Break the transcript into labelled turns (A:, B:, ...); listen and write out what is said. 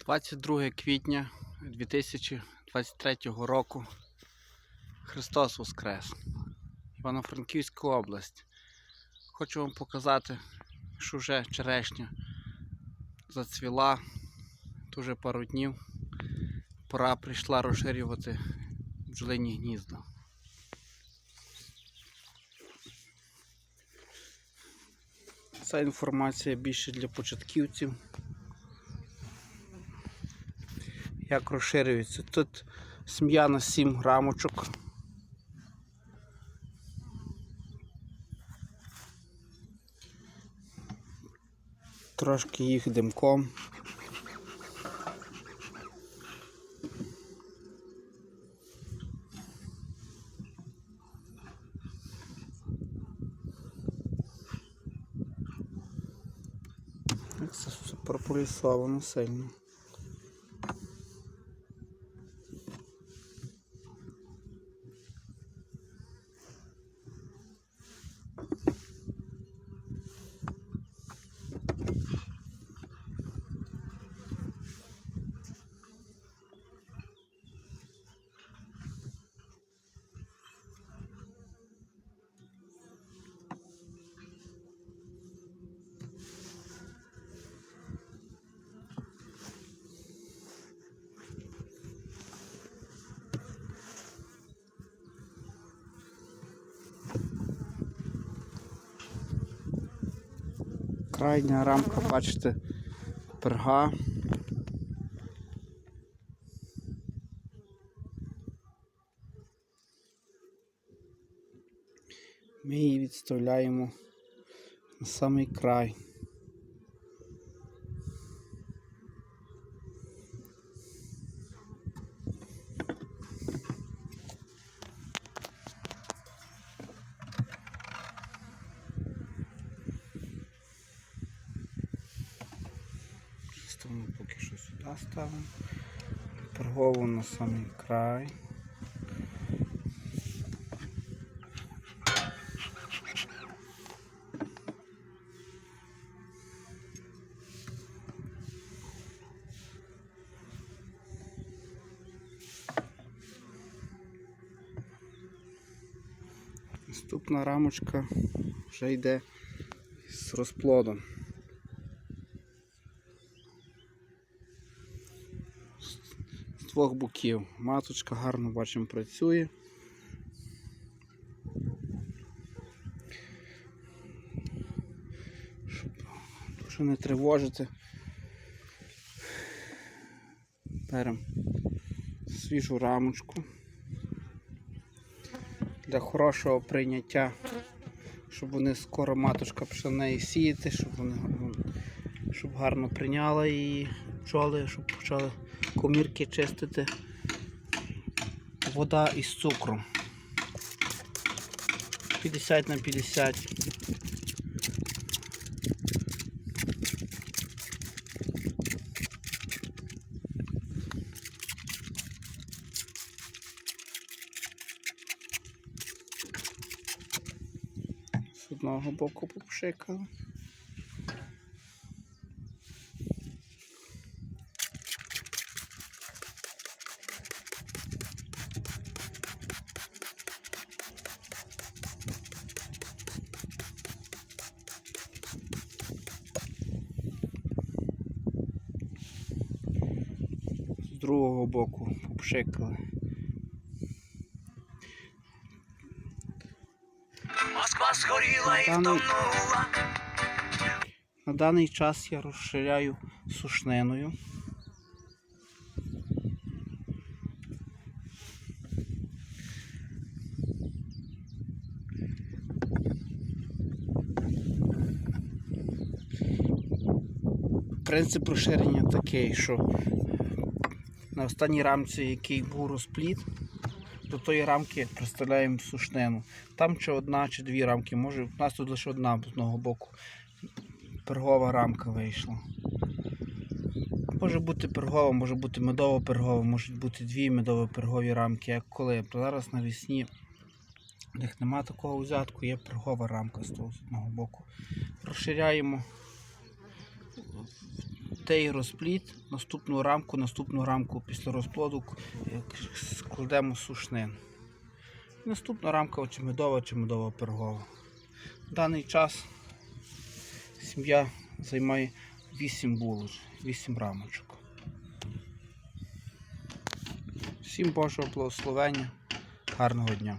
A: 22 квітня 2023 року. Христос Воскрес. Івано-Франківська область. Хочу вам показати, що вже черешня зацвіла. Дуже пару днів. Пора прийшла розширювати бджолині гнізда. Ця інформація більше для початківців. Як розширюється. Тут сім'я на 7 грамочок. Трошки їх димком. Це прополісовано сильно. Крайня рамка, бачите, перга. Ми її відставляємо на самий край. Ставимо поки що сюди ставимо. Пергову на самий край. Наступна рамочка вже йде з розплодом. Двох боків. Маточка гарно бачимо працює. Щоб дуже не тривожити. Беремо свіжу рамочку для хорошого прийняття, щоб вони скоро маточка пішла неї сіяти, щоб вони щоб гарно прийняла її пчоли, щоб почали комірки чистити. Вода із цукром. 50 на 50. З одного боку попшикали. Другого боку попшикали.
B: Москва згоріла і втонула.
A: На даний час я розширяю сушниною. Принцип розширення такий, що на останній рамці, який був розпліт, до тої рамки приставляємо сушнину. Там чи одна, чи дві рамки. Може, у нас тут лише одна з одного боку пергова рамка вийшла. Може бути пергова, може бути медова пергова, можуть бути дві медово-пергові рамки, як коли. Зараз навесні в них нема такого взятку, є пергова рамка з того з одного боку. Розширяємо відтеє розплід, наступну рамку, наступну рамку після розплоду складемо сушнин. Наступна рамка чи медова, медова пергова. В даний час сім'я займає 8 булок, 8 рамочок. Всім Божого благословення, гарного дня.